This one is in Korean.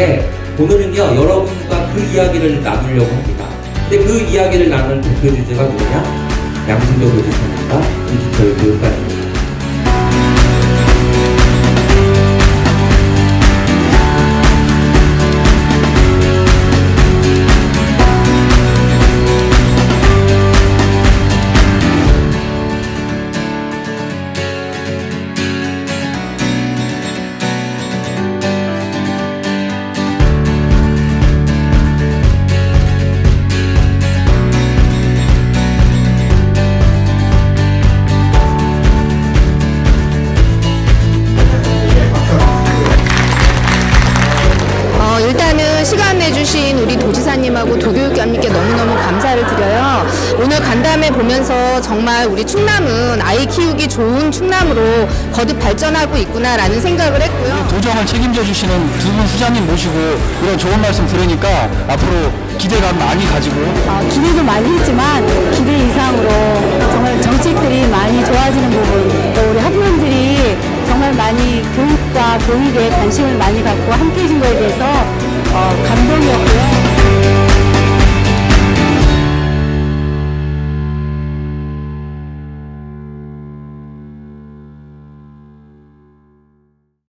있는데 오늘은요 여러분과 그 이야기를 나누려고 합니다. 근데 그 이야기를 나눌 대표 주제가 교수님과 김지철 교육관입니다. 시간 내주신 우리 도지사님하고 도교육감님께 너무너무 감사를 드려요. 오늘 간담회 보면서 정말 우리 충남은 아이 키우기 좋은 충남으로 거듭 발전하고 있구나라는 생각을 했고요. 도정을 책임져 주시는 두 분 수장님 모시고 이런 좋은 말씀 들으니까 앞으로 기대감 많이 가지고 어, 기대도 많이 했지만 기대 이상으로 정말 정책들이 많이 좋아지는 부분 또 우리 학부모들이 정말 많이 교육과 교육에 관심을 많이 갖고 함께 해 준 거에 대해서 어, 감동이었고요.